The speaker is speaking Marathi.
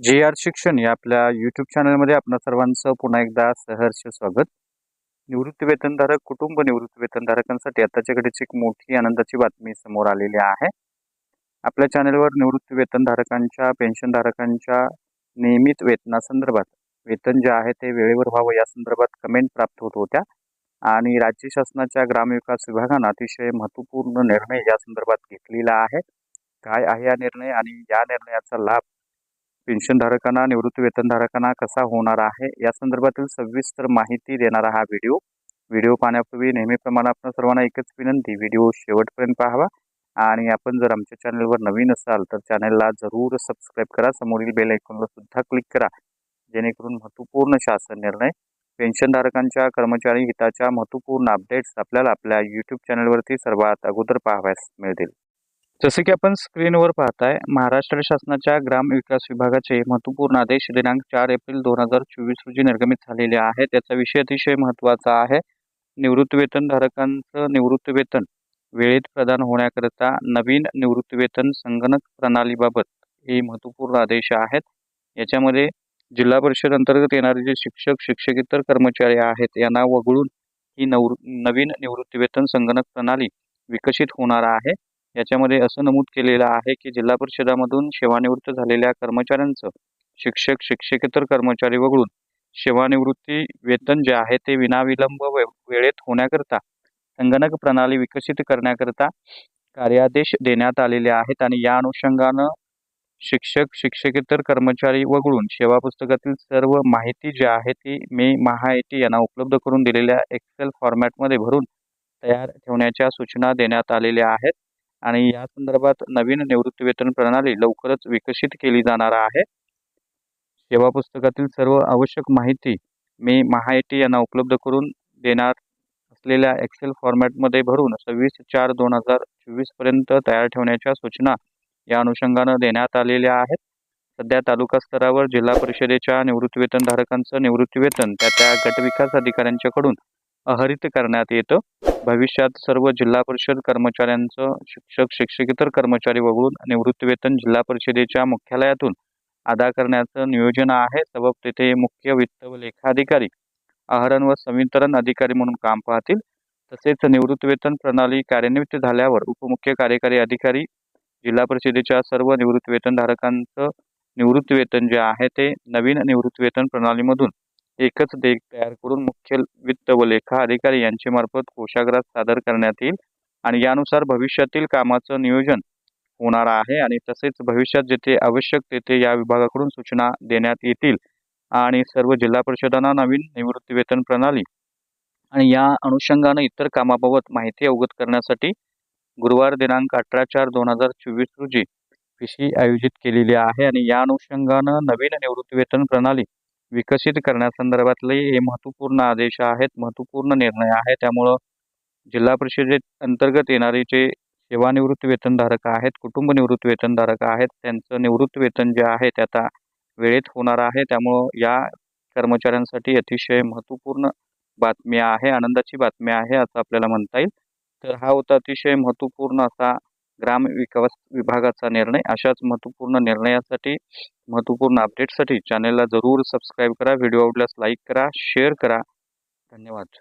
जी आर शिक्षण या आपल्या यूट्यूब चॅनलमध्ये आपणा सर्वांचं पुन्हा एकदा सहर्ष स्वागत. निवृत्ती वेतनधारक कुटुंब निवृत्ती वेतनधारकांसाठी आताच्या घडीची एक मोठी आनंदाची बातमी समोर आलेली आहे. आपल्या चॅनलवर निवृत्ती वेतनधारकांच्या पेन्शनधारकांच्या नियमित वेतनासंदर्भात वेतन जे आहे ते वेळेवर व्हावं या संदर्भात कमेंट प्राप्त होत होत्या. आणि राज्य शासनाच्या ग्रामविकास विभागानं अतिशय महत्त्वपूर्ण निर्णय या संदर्भात घेतलेला आहे. काय आहे या निर्णय? आणि या निर्णयाचा लाभ पेन्शनधारकांना निवृत्ती वेतनधारकांना कसा होणार आहे? या संदर्भातील सविस्तर माहिती देणारा हा व्हिडिओ. व्हिडिओ पाहण्यापूर्वी नेहमीप्रमाणे आपण सर्वांना एकच विनंती व्हिडिओ शेवटपर्यंत पाहावा. आणि आपण जर आमच्या चॅनलवर नवीन असाल तर चॅनलला जरूर सबस्क्राईब करा. समोरील बेल आयकॉनवर सुद्धा क्लिक करा. जेणेकरून महत्त्वपूर्ण शासन निर्णय पेन्शनधारकांच्या कर्मचारी हिताच्या महत्त्वपूर्ण अपडेट्स आपल्याला आपल्या यूट्यूब चॅनलवरती सर्वात अगोदर पाहावयास मिळतील. जसे की आपण स्क्रीनवर पाहताय महाराष्ट्र शासनाच्या ग्राम विकास विभागाचे महत्त्वपूर्ण आदेश दिनांक चार एप्रिल दोन हजार चोवीस रोजी निर्गमित झालेले आहे त्याचा विषय अतिशय महत्त्वाचा आहे. निवृत्ती वेतनधारकांचं वेळेत प्रदान होण्याकरिता नवीन निवृत्तीवेतन संगणक प्रणालीबाबत हे महत्त्वपूर्ण आदेश आहेत. याच्यामध्ये जिल्हा परिषद अंतर्गत येणारे जे शिक्षक शिक्षकेतर कर्मचारी आहेत यांना वगळून ही नवृ नवीन निवृत्तीवेतन संगणक प्रणाली विकसित होणार आहे. याच्यामध्ये असं नमूद केलेलं आहे की जिल्हा परिषदामधून सेवानिवृत्त झालेल्या कर्मचाऱ्यांचं शिक्षक शिक्षकेतर कर्मचारी वगळून सेवानिवृत्ती वेतन जे आहे ते विनाविलंब वेळेत होण्याकरता संगणक प्रणाली विकसित करण्याकरता कार्यादेश देण्यात आलेले आहेत आणि या अनुषंगानं शिक्षक शिक्षकेतर कर्मचारी वगळून सेवा पुस्तकातील सर्व माहिती जी आहे ती मी महाआयटी यांना उपलब्ध करून दिलेल्या एक्सेल फॉर्मॅटमध्ये भरून तयार ठेवण्याच्या सूचना देण्यात आलेल्या आहेत. आणि या संदर्भात नवीन निवृत्ती वेतन प्रणाली लवकरच विकसित केली जाणार आहे. सेवा पुस्तकातील सर्व आवश्यक माहिती मी महाआयटी यांना उपलब्ध करून देणार असलेल्या एक्सेल फॉर्मॅटमध्ये भरून सव्वीस चार दोन हजार चोवीसपर्यंत तयार ठेवण्याच्या सूचना या अनुषंगानं देण्यात आलेल्या आहेत. सध्या तालुका स्तरावर जिल्हा परिषदेच्या निवृत्तीवेतनधारकांचं निवृत्तीवेतन त्या त्या गटविकास अधिकाऱ्यांच्याकडून अहरित करण्यात येतं. भविष्यात सर्व जिल्हा परिषद कर्मचाऱ्यांचं शिक्षक शिक्षकेतर कर्मचारी वगळून निवृत्ती वेतन जिल्हा परिषदेच्या मुख्यालयातून अदा करण्याचं नियोजन आहे. सबब तेथे मुख्य वित्त व लेखाधिकारी आहरण व संवितरण अधिकारी म्हणून काम पाहतील. तसेच निवृत्ती वेतन प्रणाली कार्यान्वित झाल्यावर उपमुख्य कार्यकारी अधिकारी जिल्हा परिषदेच्या सर्व निवृत्ती निवृत्तीवेतन निवृत्ती वेतन जे आहे ते नवीन निवृत्ती वेतन प्रणालीमधून एकच देख तयार करून मुख्य वित्त व लेखा अधिकारी यांच्यामार्फत कोशाग्रात सादर करण्यात येईल आणि यानुसार भविष्यातील कामाचं नियोजन होणार आहे आणि तसेच भविष्यात जेथे आवश्यक तेथे या विभागाकडून सूचना देण्यात येतील आणि सर्व जिल्हा परिषदांना नवीन निवृत्ती वेतन प्रणाली आणि या अनुषंगानं इतर कामाबाबत माहिती अवगत करण्यासाठी गुरुवार दिनांक अठरा चार दोन हजार चोवीस रोजी पीसी आयोजित केलेली आहे आणि या अनुषंगानं नवीन निवृत्ती वेतन प्रणाली विकसित करण्यासंदर्भातले हे महत्त्वपूर्ण आदेश आहेत महत्त्वपूर्ण निर्णय आहे त्यामुळं जिल्हा परिषदेत अंतर्गत येणारे जे सेवानिवृत्ती वेतनधारक आहेत कुटुंब निवृत्ती वेतनधारक आहेत त्यांचं निवृत्ती वेतन जे आहे ते आता वेळेत होणार आहे. त्यामुळं या कर्मचाऱ्यांसाठी अतिशय महत्त्वपूर्ण बातमी आहे आनंदाची बातमी आहे असं आपल्याला म्हणता येईल. तर हा होता अतिशय महत्त्वपूर्ण असा ग्राम विकास विभागाचा निर्णय. अशाच महत्त्वपूर्ण निर्णयासाठी महत्त्वपूर्ण अपडेटसाठी चॅनलला जरूर सबस्क्राईब करा. व्हिडिओ आवडल्यास लाईक करा शेअर करा. धन्यवाद.